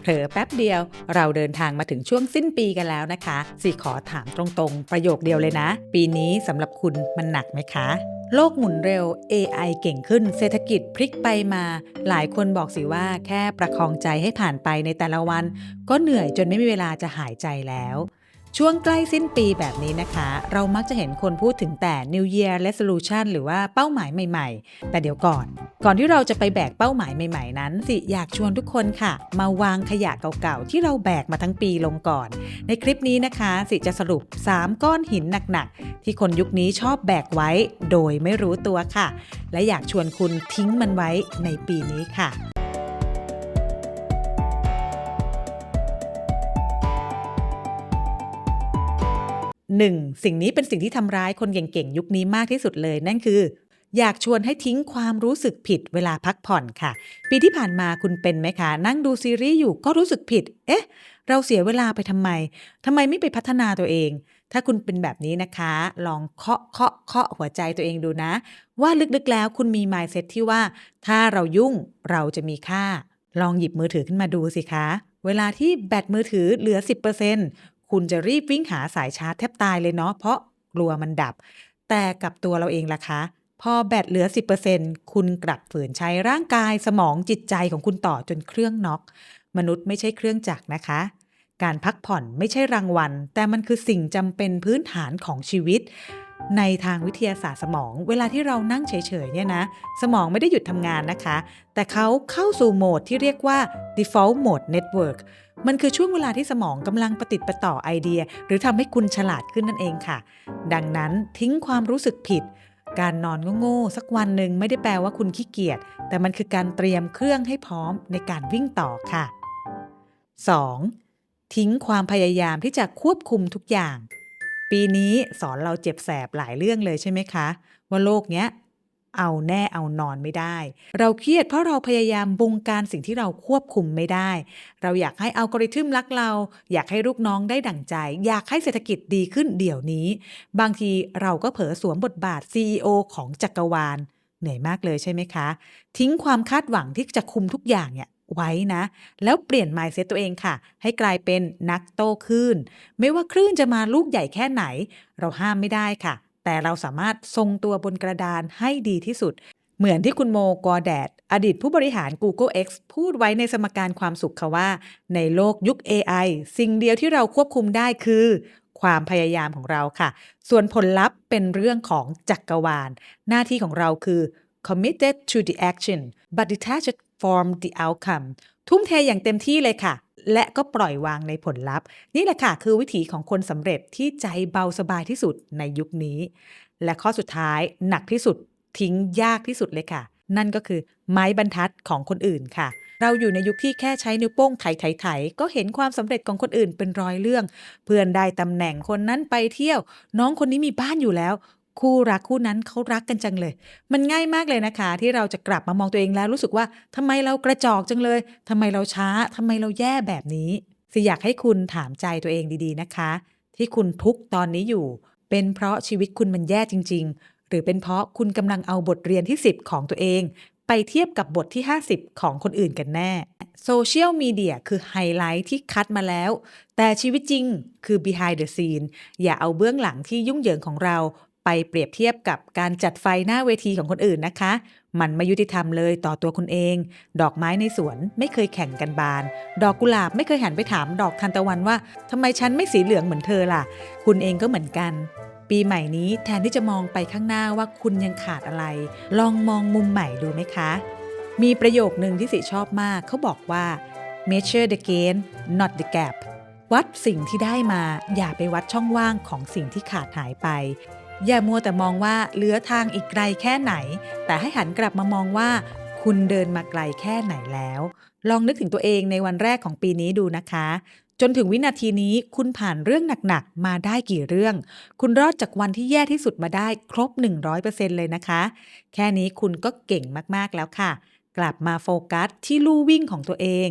เผลอแป๊บเดียว เราเดินทางมาถึงช่วงสิ้นปีกันแล้วนะคะสิขอถามตรงๆ ประโยคเดียวเลยนะ ปีนี้สำหรับคุณมันหนักไหมคะโลกหมุนเร็ว AI เก่งขึ้น เศรษฐกิจพลิกไปมา หลายคนบอกสิว่าแค่ประคองใจให้ผ่านไปในแต่ละวัน ก็เหนื่อยจนไม่มีเวลาจะหายใจแล้ว ช่วงใกล้สิ้นปีแบบนี้นะคะ เรามักจะเห็นคนพูดถึงแต่ New Year Resolution หรือว่าเป้าหมายใหม่ๆ แต่เดี๋ยวก่อน ก่อนที่เราจะไปแบกเป้าหมายใหม่ๆ นั้น สิอยากชวนทุกคนค่ะ มาวางขยะเก่าๆ ที่เราแบกมาทั้งปีลงก่อน ในคลิปนี้นะคะ สิจะสรุป 3 ก้อนหินหนักๆ ที่คนยุคนี้ชอบแบกไว้ โดยไม่รู้ตัวค่ะ และอยากชวนคุณทิ้งมันไว้ในปีนี้ค่ะ หนึ่งสิ่งนี้เป็นสิ่งที่ทำร้ายคนเก่งๆ ยุคนี้มากที่สุดเลย นั่นคือ อยากชวนให้ทิ้งความรู้สึกผิดเวลาพักผ่อนค่ะ ปีที่ผ่านมาคุณเป็นไหมคะ นั่งดูซีรีส์อยู่ก็รู้สึกผิด เอ๊ะ เราเสียเวลาไปทำไมทำไมไม่ไปพัฒนาตัวเอง ถ้าคุณเป็นแบบนี้นะคะ ลองเคาะเคาะเคาะหัวใจตัวเองดูนะ ว่าลึกๆแล้วคุณมี mindset ที่ว่า ถ้าเรายุ่งเราจะมีค่า ลองหยิบมือถือขึ้นมาดูสิคะเวลาที่แบตมือถือเหลือ 10% คุณจะรีบวิ่งหาสายชาร์จแทบตายเลยเนาะเพราะกลัวมันดับ แต่กับตัวเราเองล่ะคะ พอแบตเหลือ 10%คุณกลับฝืนใช้ร่างกายสมองจิตใจของคุณต่อจนเครื่องน็อก มนุษย์ไม่ใช่เครื่องจักรนะคะ การพักผ่อนไม่ใช่รางวัล แต่มันคือสิ่งจำเป็นพื้นฐานของชีวิต ในทางวิทยาศาสตร์สมอง เวลาที่เรานั่งเฉยๆเนี่ยนะ สมองไม่ได้หยุดทำงานนะคะ แต่เขาเข้าสู่โหมดที่เรียกว่า default mode network มันคือช่วงเวลาที่สมองกำลังประติดประต่อไอเดีย หรือทำให้คุณฉลาดขึ้นนั่นเองค่ะ ดังนั้นทิ้งความรู้สึกผิด การนอนโง่ๆสักวันหนึ่งไม่ได้แปลว่าคุณขี้เกียจ แต่มันคือการเตรียมเครื่องให้พร้อมในการวิ่งต่อค่ะ 2. ทิ้งความพยายามที่จะควบคุมทุกอย่าง ปีนี้สอนเราเจ็บแสบหลายเรื่องเลยใช่ไหมคะ ว่าโลกเนี้ยเอาแน่เอานอนไม่ได้ เราเครียดเพราะเราพยายามบงการสิ่งที่เราควบคุมไม่ได้ เราอยากให้อัลกอริทึมรักเรา อยากให้ลูกน้องได้ดั่งใจ อยากให้เศรษฐกิจดีขึ้นเดี๋ยวนี้ บางทีเราก็เผลอสวมบทบาท CEO ของจักรวาล เหนื่อยมากเลยใช่ไหมคะ ทิ้งความคาดหวังที่จะคุมทุกอย่างเนี่ย ไว้นะ แล้วเปลี่ยน mindset ตัวเองค่ะ ให้กลายเป็นนักโตคลื่น ไม่ว่าคลื่นจะมาลูกใหญ่แค่ไหน เราห้ามไม่ได้ค่ะ แต่เราสามารถทรงตัวบนกระดานให้ดีที่สุด เหมือนที่คุณโมกอแดด อดีตผู้บริหาร Google X พูดไว้ในสมการความสุขค่ะว่า ในโลกยุค AI สิ่งเดียวที่เราควบคุมได้คือความพยายามของเราค่ะ ส่วนผลลัพธ์เป็นเรื่องของจักรวาล หน้าที่ของเราคือ committed to the action but detached form the outcome ทุ่มเทอย่างเต็มที่เลยค่ะ และก็ปล่อยวางในผลลัพธ์ นี่แหละค่ะ คือวิถีของคนสำเร็จที่ใจเบาสบายที่สุดในยุคนี้ และข้อสุดท้ายหนักที่สุดทิ้งยากที่สุดเลยค่ะ นั่นก็คือไม้บรรทัดของคนอื่นค่ะ เราอยู่ในยุคที่แค่ใช้นิ้วโป้งไถไถไถก็เห็นความสำเร็จของคนอื่นเป็นร้อยเรื่อง เพื่อนได้ตำแหน่งคนนั้นไปเที่ยว น้องคนนี้มีบ้านอยู่แล้ว คู่รักคู่นั้นเขารักกันจังเลย มันง่ายมากเลยนะคะ ที่เราจะกลับมามองตัวเองแล้วรู้สึกว่าทำไมเรากระจอกจังเลยทำไมเราช้าทำไมเราแย่แบบนี้ สิอยากให้คุณถามใจตัวเองดีๆนะคะ ที่คุณทุกข์ตอนนี้อยู่ เป็นเพราะชีวิตคุณมันแย่จริง ๆ หรือเป็นเพราะคุณกำลังเอาบทเรียนที่ 10 ของตัวเอง ไปเทียบกับบทที่ 50 ของคนอื่นกันแน่โซเชียลมีเดียคือไฮไลท์ที่คัดมาแล้ว แต่ชีวิตจริงคือ behind the scene อย่าเอาเบื้องหลังที่ยุ่งเหยิงของเรา ไปเปรียบเทียบกับการจัดไฟหน้าเวทีของคนอื่นนะคะ มันไม่ยุติธรรมเลยต่อตัวคุณเอง ดอกไม้ในสวนไม่เคยแข่งกันบาน ดอกกุหลาบไม่เคยหันไปถามดอกทันตะวันว่าทำไมฉันไม่สีเหลืองเหมือนเธอล่ะ คุณเองก็เหมือนกัน ปีใหม่นี้แทนที่จะมองไปข้างหน้าว่าคุณยังขาดอะไร ลองมองมุมใหม่ดูไหมคะ มีประโยคหนึ่งที่สิชอบมากเขาบอกว่า measure the gain not the gap วัดสิ่งที่ได้มาอย่าไปวัดช่องว่างของสิ่งที่ขาดหายไป อย่ามัวแต่มองว่าเหลือทางอีกไกลแค่ไหน แต่ให้หันกลับมามองว่า คุณเดินมาไกลแค่ไหนแล้ว ลองนึกถึงตัวเองในวันแรกของปีนี้ดูนะคะ จนถึงวินาทีนี้คุณผ่านเรื่องหนักๆ มาได้กี่เรื่อง คุณรอดจากวันที่แย่ที่สุดมาได้ครบ 100%เลยนะคะ แค่นี้คุณก็เก่งมากๆแล้วค่ะ กลับมาโฟกัสที่ลู่วิ่งของตัวเอง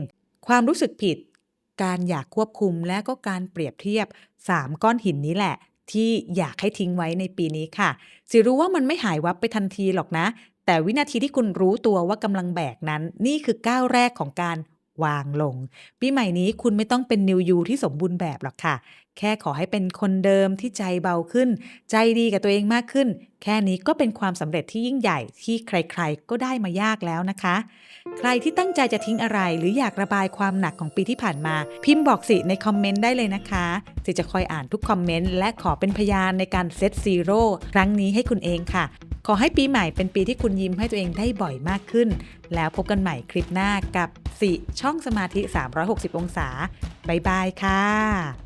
ความรู้สึกผิดการอยากควบคุมและก็การเปรียบเทียบ 3 ก้อนหินนี้แหละ ที่อยากให้ทิ้งไว้ในปีนี้ค่ะสิรู้ว่ามันไม่หายวับไปทันทีหรอกนะ แต่วินาทีที่คุณรู้ตัวว่ากำลังแบกนั้น นี่คือก้าวแรกของการวางลง ปีใหม่นี้คุณไม่ต้องเป็นนิวยูที่สมบูรณ์แบบหรอกค่ะ แค่ขอให้เป็นคนเดิมที่ใจเบาขึ้น ใจดีกับตัวเองมากขึ้น แค่นี้ก็เป็นความสำเร็จที่ยิ่งใหญ่ที่ใครๆ ก็ได้มายากแล้วนะคะ ใครที่ตั้งใจจะทิ้งอะไร หรืออยากระบายความหนักของปีที่ผ่านมา พิมพ์บอกสิในคอมเมนต์ได้เลยนะคะสิจะคอยอ่านทุกคอมเมนต์และขอเป็นพยานในการเซตซีโร่ครั้งนี้ให้คุณเองค่ะ ขอให้ปีใหม่เป็นปีที่คุณยิ้มให้ตัวเองได้บ่อยมากขึ้น แล้วพบกันใหม่คลิปหน้ากับ4ช่องสมาธิ 360 องศาบ๊ายบายค่ะ